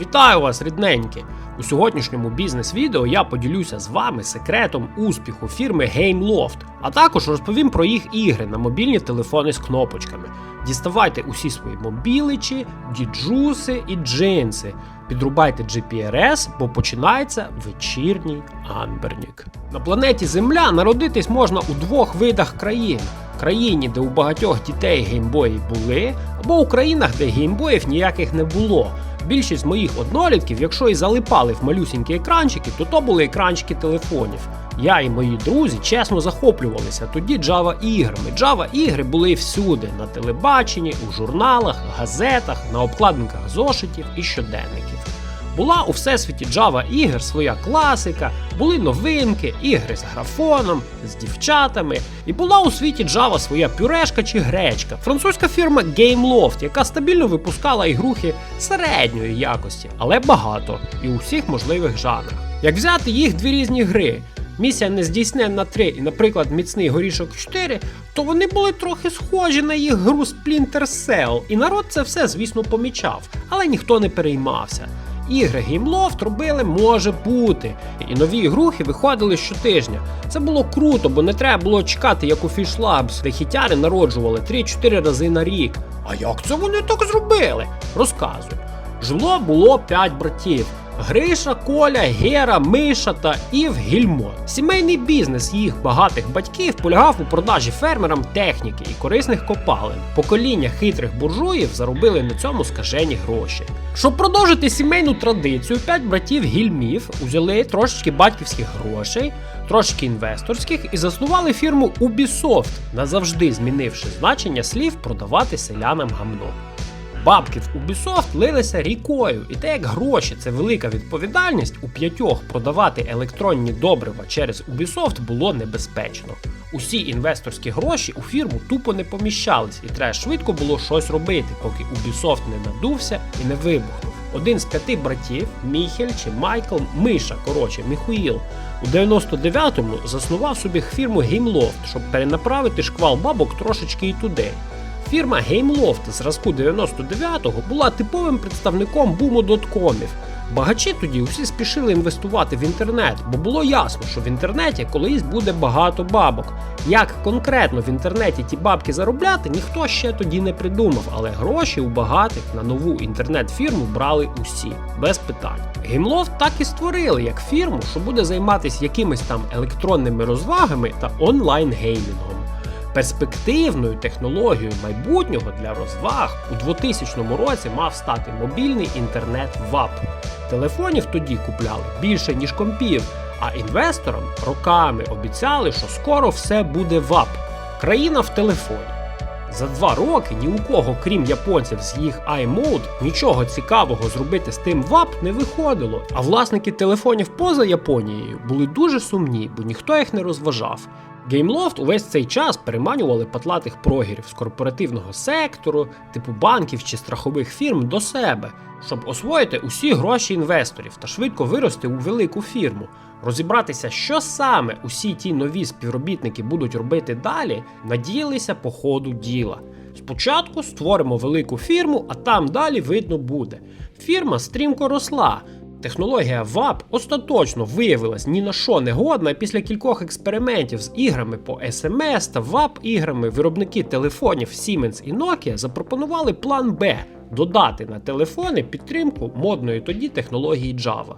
Вітаю вас, рідненькі! У сьогоднішньому бізнес-відео я поділюся з вами секретом успіху фірми GameLoft, а також розповім про їх ігри на мобільні телефони з кнопочками. Діставайте усі свої мобіличі, діджуси і джинси. Підрубайте GPRS, бо починається вечірній Анбернік. На планеті Земля народитись можна у двох видах країн: країні, де у багатьох дітей геймбої були, або у країнах, де геймбоїв ніяких не було. Більшість моїх однолітків, якщо і залипали в малюсінькі екранчики, то то були екранчики телефонів. Я і мої друзі чесно захоплювалися тоді Java іграми. Java ігри були всюди: на телебаченні, у журналах, газетах, на обкладинках зошитів і щоденників. Була у всесвіті Java ігор своя класика, були новинки, ігри з графоном, з дівчатами, і була у світі Java своя пюрешка чи гречка, французька фірма GameLoft, яка стабільно випускала ігрухи середньої якості, але багато і у всіх можливих жанрах. Як взяти їх дві різні гри? Місія нездійсненна 3 і, наприклад, міцний горішок 4, то вони були трохи схожі на їх гру Splinter Cell, і народ це все, звісно, помічав, але ніхто не переймався. Ігри геймлофт робили може бути, і нові ігрухи виходили щотижня. Це було круто, бо не треба було чекати, як у Labs, де хітяри народжували 3-4 рази на рік. А як це вони так зробили? Розказую. Жило було 5 братів. Гриша, Коля, Гера, Миша та Ів Гільмо. Сімейний бізнес їх багатих батьків полягав у продажі фермерам техніки і корисних копалин. Покоління хитрих буржуїв заробили на цьому скажені гроші. Щоб продовжити сімейну традицію, п'ять братів гільмів узяли трошечки батьківських грошей, трошки інвесторських і заснували фірму Ubisoft, назавжди змінивши значення слів продавати селянам гамно. Бабки в Ubisoft лилися рікою, і те як гроші це велика відповідальність, у п'ятьох продавати електронні добрива через Ubisoft було небезпечно. Усі інвесторські гроші у фірму тупо не поміщались, і треба швидко було щось робити, поки Ubisoft не надувся і не вибухнув. Один з п'яти братів, Міхель чи Майкл Миша, коротше, Міхуїл, у 99-му заснував собі фірму GameLoft, щоб перенаправити шквал бабок трошечки і туди. Фірма GameLoft зразку 99-го була типовим представником буму. Багачі тоді усі спішили інвестувати в інтернет, бо було ясно, що в інтернеті колись буде багато бабок. Як конкретно в інтернеті ті бабки заробляти, ніхто ще тоді не придумав, але гроші у багатих на нову інтернет-фірму брали усі, без питань. GameLoft так і створили як фірму, що буде займатися якимись там електронними розвагами та онлайн-геймінгом. Перспективною технологією майбутнього для розваг у 2000 році мав стати мобільний інтернет ВАП. Телефонів тоді купляли більше ніж компів, а інвесторам роками обіцяли, що скоро все буде ВАП. Країна в телефоні. За два роки ні у кого, крім японців з їх iMode, нічого цікавого зробити з тим ВАП не виходило. А власники телефонів поза Японією були дуже сумні, бо ніхто їх не розважав. GameLoft увесь цей час переманювали патлатих прогерів з корпоративного сектору, типу банків чи страхових фірм до себе, щоб освоїти усі гроші інвесторів та швидко вирости у велику фірму. Розібратися, що саме усі ті нові співробітники будуть робити далі, надіялися по ходу діла. Спочатку створимо велику фірму, а там далі видно буде. Фірма стрімко росла. Технологія ВАП остаточно виявилась ні на що не годна, після кількох експериментів з іграми по SMS та ВАП іграми виробники телефонів Siemens і Nokia запропонували план Б додати на телефони підтримку модної тоді технології Java.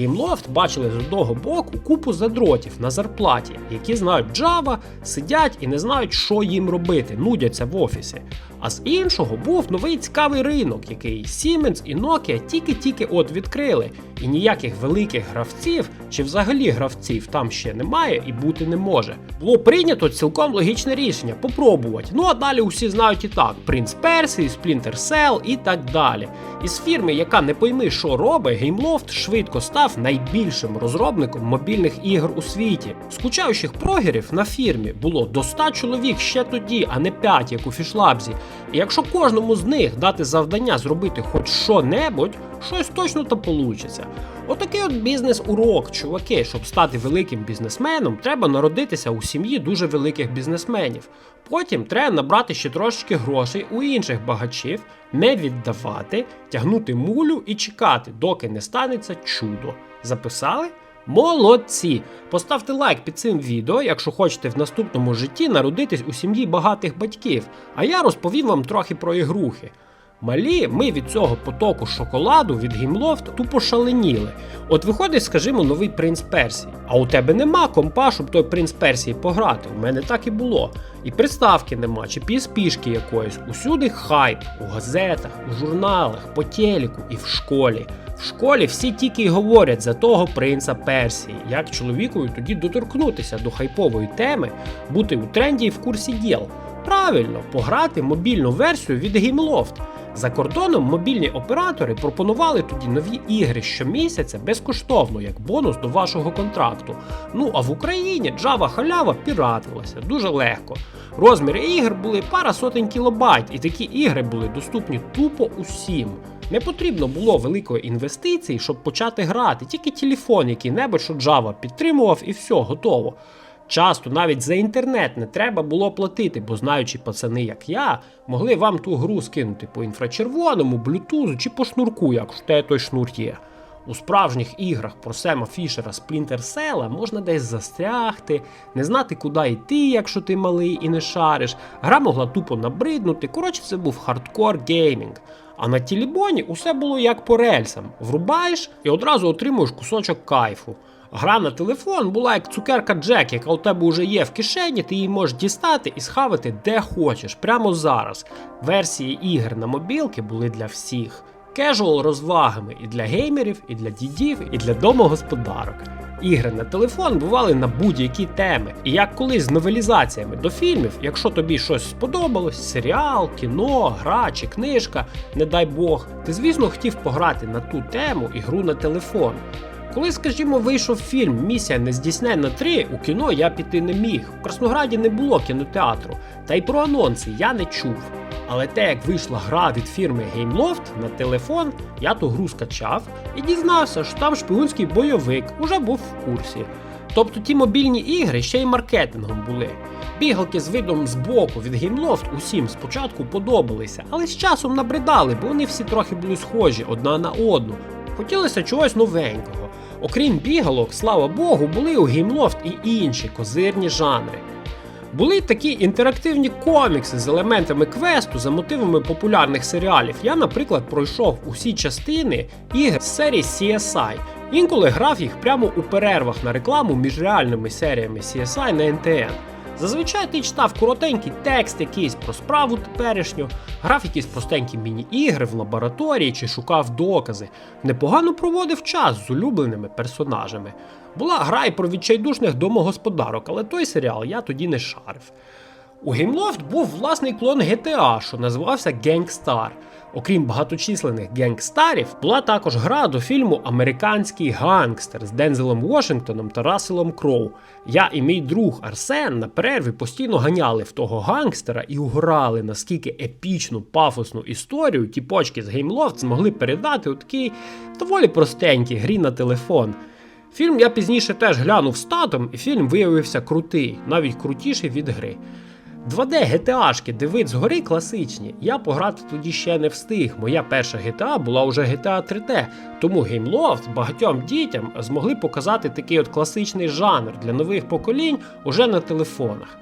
GameLoft бачили з одного боку купу задротів на зарплаті, які знають Java, сидять і не знають, що їм робити, нудяться в офісі. А з іншого був новий цікавий ринок, який Siemens і Nokia тільки-тільки от відкрили, і ніяких великих гравців чи взагалі гравців там ще немає і бути не може. Було прийнято цілком логічне рішення попробувати. Ну а далі усі знають і так: Prince Percy, Splinter Cell і так далі. Із фірми, яка не пойми, що робить, GameLoft швидко став найбільшим розробником мобільних ігор у світі. Скучаючих прогерів на фірмі було до 100 чоловік ще тоді, а не 5, як у Фішлабзі. І якщо кожному з них дати завдання зробити хоч що-небудь, щось точно та получиться. Отакий от бізнес-урок, чуваки, щоб стати великим бізнесменом, треба народитися у сім'ї дуже великих бізнесменів. Потім треба набрати ще трошечки грошей у інших багачів, не віддавати, тягнути мулю і чекати, доки не станеться чудо. Записали? Молодці! Поставте лайк під цим відео, якщо хочете в наступному житті народитись у сім'ї багатих батьків. А я розповім вам трохи про ігрухи. Малі, ми від цього потоку шоколаду від гімлофт тупо шаленіли. От виходить, скажімо, новий принц Персії. А у тебе нема компа, щоб той принц Персії пограти. У мене так і було. І приставки нема, чи піспішки якоїсь. Усюди хайп, у газетах, у журналах, по телеку і в школі. В школі всі тільки й говорять за того принца Персії, як чоловікові тоді доторкнутися до хайпової теми, бути у тренді і в курсі діл. Правильно, пограти мобільну версію від Gameloft. За кордоном мобільні оператори пропонували тоді нові ігри щомісяця безкоштовно, як бонус до вашого контракту. Ну а в Україні Java халява піратилася дуже легко. Розміри ігр були пара сотень кілобайт, і такі ігри були доступні тупо усім. Не потрібно було великої інвестиції, щоб почати грати, тільки телефон, який-небудь, що Java підтримував, і все, готово. Часто навіть за інтернет не треба було платити, бо знаючи пацани, як я, могли вам ту гру скинути по інфрачервоному, блютузу чи по шнурку, як в те той шнур є. У справжніх іграх про Сема Фішера Splinter Cell можна десь застрягти, не знати, куди йти, якщо ти малий і не шариш. Гра могла тупо набриднути. Коротше, це був хардкор геймінг. А на тілібоні усе було як по рельсам: врубаєш і одразу отримуєш кусочок кайфу. Гра на телефон була як цукерка Джек, яка у тебе вже є в кишені, ти її можеш дістати і схавати де хочеш, прямо зараз. Версії ігр на мобілки були для всіх. Кежуал розвагами і для геймерів, і для дідів, і для домогосподарок. Ігри на телефон бували на будь-які теми. І як колись з новелізаціями до фільмів, якщо тобі щось сподобалось, серіал, кіно, гра чи книжка, не дай Бог, ти звісно хотів пограти на ту тему ігру на телефон. Коли, скажімо, вийшов фільм Місія нездійсненна 3, у кіно я піти не міг. У Краснограді не було кінотеатру, та й про анонси я не чув. Але те, як вийшла гра від фірми Gameloft на телефон, я ту гру скачав і дізнався, що там шпигунський бойовик уже був в курсі. Тобто ті мобільні ігри ще й маркетингом були. Бігалки з видом збоку від Gameloft усім спочатку подобалися, але з часом набридали, бо вони всі трохи були схожі одна на одну. Хотілося чогось новенького. Окрім бігалок, слава Богу, були у геймлофт і інші козирні жанри. Були такі інтерактивні комікси з елементами квесту за мотивами популярних серіалів. Я, наприклад, пройшов усі частини ігр з серії CSI. Інколи грав їх прямо у перервах на рекламу між реальними серіями CSI на NTN. Зазвичай ти читав коротенький текст якийсь про справу теперішню, грав якісь простенькі міні-ігри в лабораторії чи шукав докази. Непогано проводив час з улюбленими персонажами. Була гра і про відчайдушних домогосподарок, але той серіал я тоді не шарив. У Gameloft був власний клон GTA, що називався Gangstar. Окрім багаточисленних генгстарів, була також гра до фільму Американський гангстер з Дензелом Вашингтоном та Расселом Кроу. Я і мій друг Арсен на перерві постійно ганяли в того гангстера і угорали, наскільки епічну пафосну історію ті почки з Gameloft змогли передати у такій доволі простенькій грі на телефон. Фільм я пізніше теж глянув статом, і фільм виявився крутий, навіть крутіший від гри. 2D GTA-шки, де згори класичні. Я пограти тоді ще не встиг. Моя перша GTA була вже GTA 3D, тому геймлофт багатьом дітям змогли показати такий от класичний жанр для нових поколінь уже на телефонах.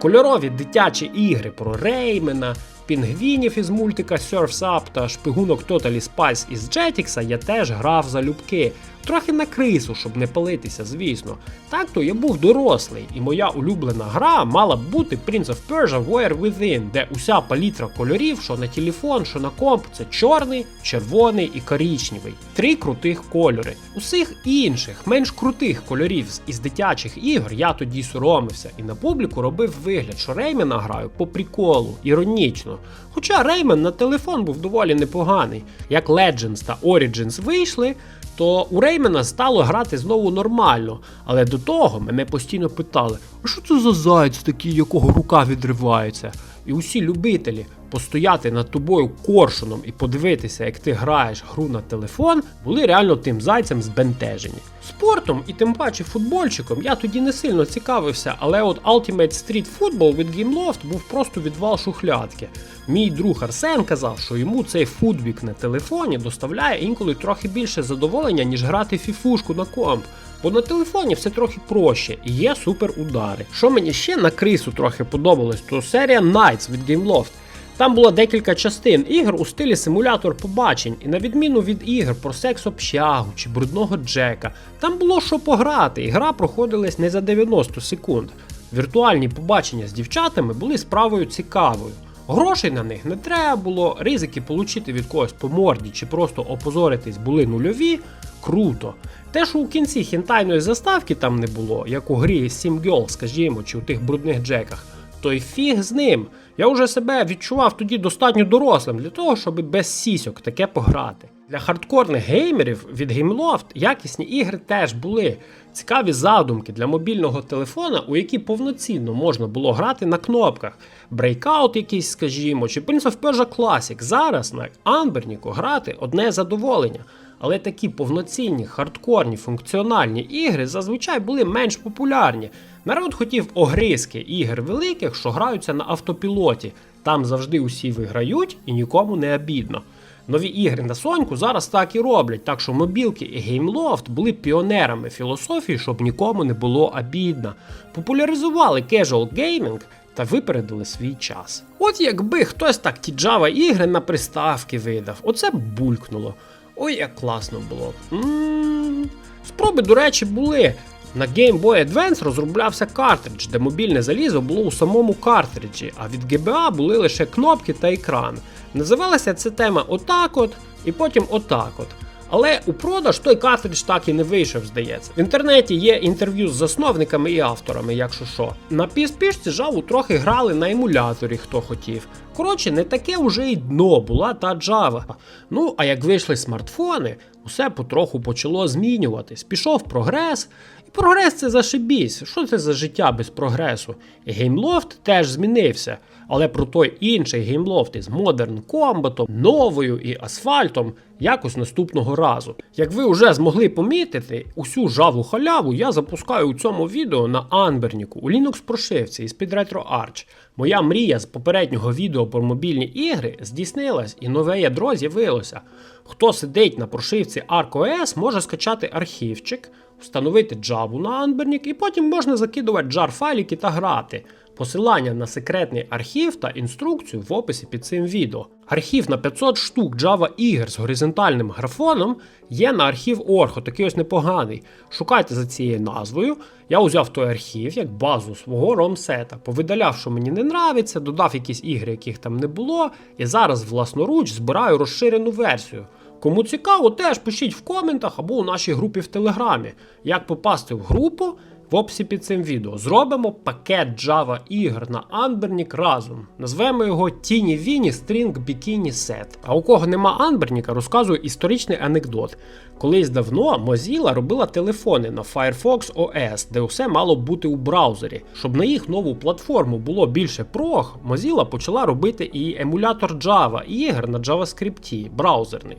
Кольорові дитячі ігри про Реймена, пінгвінів із мультика Surf's Up та шпигунок Totally Spice із Jetix я теж грав залюбки. Трохи на крису, щоб не палитися, звісно. Так то я був дорослий, і моя улюблена гра мала б бути Prince of Persia Warrior Within, де уся палітра кольорів, що на телефон, що на комп, це чорний, червоний і коричневий. Три крутих кольори. Усіх інших, менш крутих кольорів із дитячих ігор я тоді соромився і на публіку робив вигляд, що Реймена граю по приколу, іронічно. Хоча Реймен на телефон був доволі непоганий. Як Legends та Origins вийшли, то у Реймена стало грати знову нормально, але до того мене постійно питали: а що це за заяць такий, якого рука відривається? І усі любителі постояти над тобою коршуном і подивитися, як ти граєш гру на телефон, були реально тим зайцем збентежені. Спортом і тим паче футбольчиком я тоді не сильно цікавився, але от Ultimate Street Football від GameLoft був просто відвал шухлядки. Мій друг Арсен казав, що йому цей футбік на телефоні доставляє інколи трохи більше задоволення, ніж грати фіфушку на комп. Бо на телефоні все трохи проще і є супер удари. Що мені ще на крису трохи подобалось, то серія Nights від GameLoft. Там було декілька частин ігор у стилі симулятор побачень, і на відміну від ігр про секс общагу чи брудного Джека, там було що пограти, і гра проходилась не за 90 секунд. Віртуальні побачення з дівчатами були справою цікавою. Грошей на них не треба було, ризики получити від когось по морді чи просто опозоритись були нульові. Круто. Те, що у кінці хінтайної заставки там не було, як у грі Sim Girl, скажімо, чи у тих брудних джеках, то й фіг з ним. Я вже себе відчував тоді достатньо дорослим для того, щоб без сісьок таке пограти. Для хардкорних геймерів від GameLoft якісні ігри теж були. Цікаві задумки для мобільного телефона, у які повноцінно можна було грати на кнопках. Breakout якийсь, скажімо, чи Prince of Persia Classic. Зараз на Анберніку грати одне задоволення. Але такі повноцінні, хардкорні, функціональні ігри зазвичай були менш популярні. Народ хотів огризки ігр великих, що граються на автопілоті. Там завжди усі виграють і нікому не обідно. Нові ігри на Соньку зараз так і роблять, так що мобілки і GameLoft були піонерами філософії, щоб нікому не було обідно. Популяризували casual gaming та випередили свій час. От якби хтось так ті Java ігри на приставки видав, оце б булькнуло. Ой, як класно було. М-м-м. Спроби, до речі, були. На Game Boy Advance розроблявся картридж, де мобільне залізо було у самому картриджі, а від GBA були лише кнопки та екран. Називалася ця тема отак от, і потім отак от. Але у продаж той картридж так і не вийшов, здається. В інтернеті є інтерв'ю з засновниками і авторами, якщо що. На PSP Java трохи грали на емуляторі, хто хотів. Коротше, не таке вже й дно була та Java. Ну, а як вийшли смартфони, усе потроху почало змінюватись. Пішов прогрес, і прогрес це зашибісь. Що це за життя без прогресу? GameLoft теж змінився. Але про той інший геймлофт із Modern Combat, новою і асфальтом якось наступного разу. Як ви вже змогли помітити, усю жаву халяву я запускаю у цьому відео на Анберніку у Linux прошивці із під RetroArch. Моя мрія з попереднього відео про мобільні ігри здійснилась і нове ядро з'явилося. Хто сидить на прошивці ArcOS, може скачати архівчик, встановити Java на Анбернік і потім можна закидувати jar файлики та грати. Посилання на секретний архів та інструкцію в описі під цим відео. Архів на 500 штук Java ігр з горизонтальним графоном є на архів Orho, такий ось непоганий. Шукайте за цією назвою. Я узяв той архів як базу свого ромсета, повидаляв, що мені не нравиться, додав якісь ігри, яких там не було, і зараз власноруч збираю розширену версію. Кому цікаво, теж пишіть в коментах або у нашій групі в Телеграмі, як попасти в групу в описі під цим відео. Зробимо пакет Java ігор на Анбернік разом. Назвемо його Тіні Віні String Bikini Set. А у кого нема Анберніка, розказую історичний анекдот. Колись давно Mozilla робила телефони на Firefox OS, де усе мало бути у браузері. Щоб на їх нову платформу було більше прог, Mozilla почала робити і емулятор Java ігор на JavaScript, браузерний.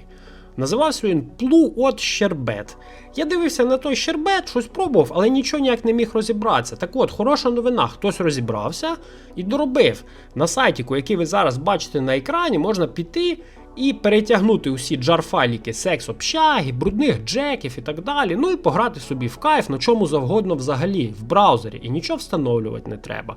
Називався він Плу от Щербет. Я дивився на той щербет, щось пробував, але нічого ніяк не міг розібратися. Так от, хороша новина, хтось розібрався і доробив. На сайті, який ви зараз бачите на екрані, можна піти і перетягнути усі джар-файліки секс общаги, брудних джеків і так далі. Ну і пограти собі в кайф на чому завгодно взагалі, в браузері, і нічого встановлювати не треба.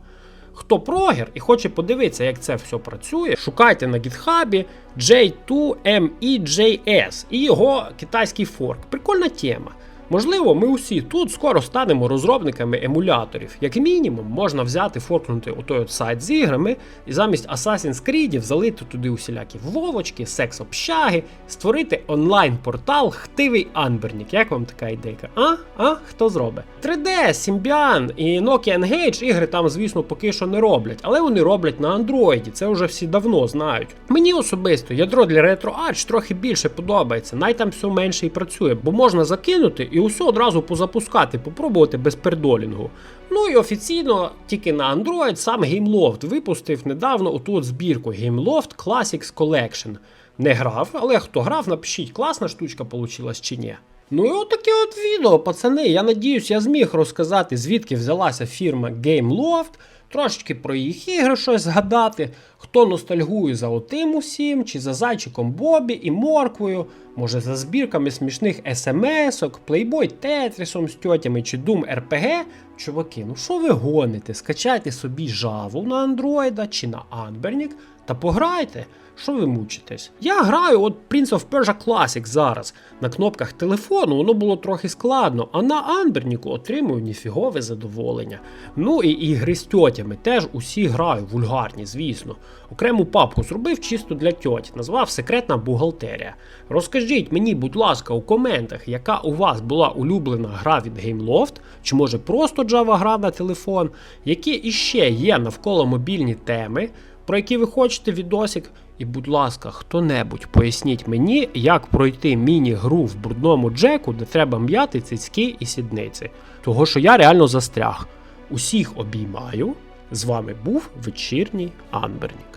Хто прогер і хоче подивитися, як це все працює, шукайте на гітхабі J2MEJS і його китайський форк. Прикольна тема. Можливо, ми усі тут скоро станемо розробниками емуляторів. Як мінімум, можна взяти, форкнути отой от сайт з іграми і замість Assassin's Creed залити туди усілякі вовочки, секс-общаги, створити онлайн-портал Хтивий Анбернік. Як вам така ідейка? А? А? Хто зробить? 3D, Symbian і Nokia Engage ігри там, звісно, поки що не роблять, але вони роблять на Android, це вже всі давно знають. Мені особисто ядро для RetroArch трохи більше подобається, най там все менше і працює, бо можна закинути і усе одразу позапускати, попробувати без пердолінгу. Ну і офіційно тільки на Android сам GameLoft випустив недавно оту от збірку GameLoft Classics Collection. Не грав, але хто грав, напишіть, класна штучка получилась чи ні. Ну і от таке от відео, пацани. Я надіюсь, я зміг розказати, звідки взялася фірма GameLoft, трошечки про їх ігри щось згадати, хто ностальгує за отим усім, чи за зайчиком Бобі і Морквою, може за збірками смішних смс-ок, плейбой Тетрісом з тьотями чи Doom RPG. Чуваки, ну що ви гоните? Скачайте собі жаву на Андроїда чи на Anbernic та пограйте. Що ви мучитесь? Я граю от Prince of Persia Classic зараз. На кнопках телефону воно було трохи складно, а на Анберніку отримую ніфігове задоволення. Ну і ігри з тьотями теж усі граю, вульгарні, звісно. Окрему папку зробив чисто для тьоть, назвав секретна бухгалтерія. Розкажіть мені, будь ласка, у коментах, яка у вас була улюблена гра від GameLoft, чи може просто Java гра на телефон, які іще є навколо мобільні теми, про які ви хочете відосик. І, будь ласка, хто-небудь поясніть мені, як пройти міні-гру в брудному джеку, де треба м'яти цицьки і сідниці. Того, що я реально застряг. Усіх обіймаю. З вами був вечірній Анбернік.